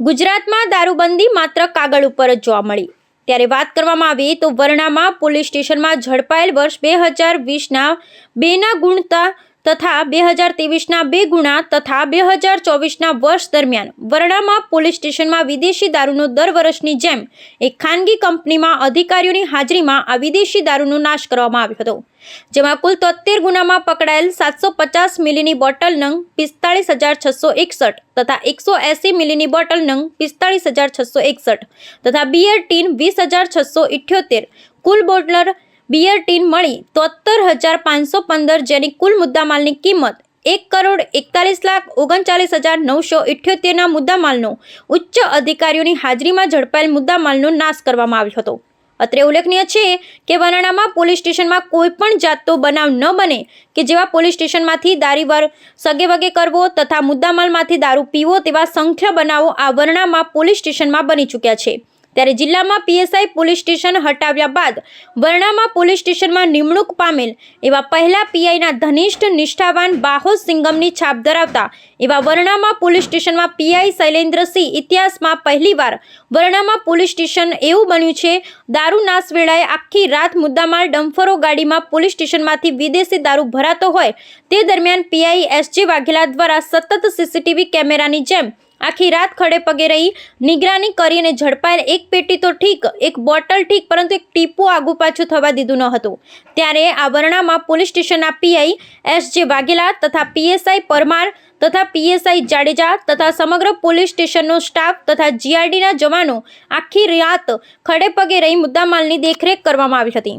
ગુજરાતમાં દારૂબંધી માત્ર કાગળ ઉપર જ જોવા મળી. ત્યારે વાત કરવામાં આવે તો વરણામાં પોલીસ સ્ટેશનમાં ઝડપાયેલ વર્ષ બે હજાર વીસના બેના ગુણતા તથા બે હજાર ત્રેવીસના બે ગુણા તથા બે હજાર ચોવીસના વર્ષ દરમિયાન વરણામાં પોલીસ સ્ટેશનમાં વિદેશી દારૂનો દર વર્ષની જેમ એક ખાનગી કંપનીમાં અધિકારીઓની હાજરીમાં આ વિદેશી દારૂનો નાશ કરવામાં આવ્યો હતો, જેમાં કુલ તોતેર ગુનામાં પકડાયેલ સાતસો પચાસ મિલીની બોટલ નંગ પિસ્તાળીસ હજાર છસો એકસઠ તથા એકસો એંસી મિલીની બોટલ નંગ પિસ્તાળીસ હજાર છસો એકસઠ તથા બિયર ટીન વીસ હજાર છસો ઇઠ્યોતેર કુલ બોટલર બિયર ટીન મળી તોતેર હજાર પાંચસો પંદર જેની કુલ મુદ્દામાલની કિંમત એક કરોડ એકતાલીસ લાખ ઓગણચાલીસ હજાર નવસો ઇઠ્યોતેરના મુદ્દામાલનો ઉચ્ચ અધિકારીઓની હાજરીમાં ઝડપાયેલ મુદ્દામાલનો નાશ કરવામાં આવ્યો હતો. અત્રે ઉલ્લેખનીય છે કે વરણામાં પોલીસ સ્ટેશનમાં કોઈ પણ જાતનો બનાવ ન બને કે જેવા પોલીસ સ્ટેશનમાંથી દારીવાર સગે વગે કરવો તથા મુદ્દામાલમાંથી દારૂ પીવો તેવા સંખ્યા બનાવો આ વરણામાં પોલીસ સ્ટેશનમાં બની ચૂક્યા છે. ત્યારે જિલ્લામાં પીએસઆઈ પોલીસ સ્ટેશન હટાવ્યા બાદ વરણામાં પોલીસ સ્ટેશનમાં નિમણૂક પામેલ એવા પહેલા પીઆઈના ધનિષ્ઠ નિષ્ઠાવાન બાહોદ સિંગમની છાપ ધરાવતા એવા વરણામાં પોલીસ સ્ટેશનમાં પીઆઈ શૈલેન્દ્રસિંહ ઇતિહાસમાં પહેલીવાર વરણામાં પોલીસ સ્ટેશન એવું બન્યું છે, દારૂ નાશ વેળાએ આખી રાત મુદ્દામાલ ડમ્ફરો ગાડીમાં પોલીસ સ્ટેશનમાંથી વિદેશી દારૂ ભરાતો હોય, તે દરમિયાન પીઆઈ એસજી વાઘેલા દ્વારા સતત સીસીટીવી કેમેરાની જેમ આખી રાત ખડે પગે રહી, નિગરાની કરીને ઝડપાયેલ એક પેટી તો ઠીક, એક બોટલ ઠીક, પરંતુ એક ટીપું આગુ પાછું થવા દીધું ન હતું. ત્યારે આ વરણામાં પોલીસ સ્ટેશનના પીઆઈ એસ જે વાઘેલા તથા પીએસઆઈ પરમાર તથા પીએસઆઈ જાડેજા તથા સમગ્ર પોલીસ સ્ટેશનનો સ્ટાફ તથા જીઆરડીના જવાનો આખી રાત ખડે પગે રહી મુદ્દામાલની દેખરેખ કરવામાં આવી હતી.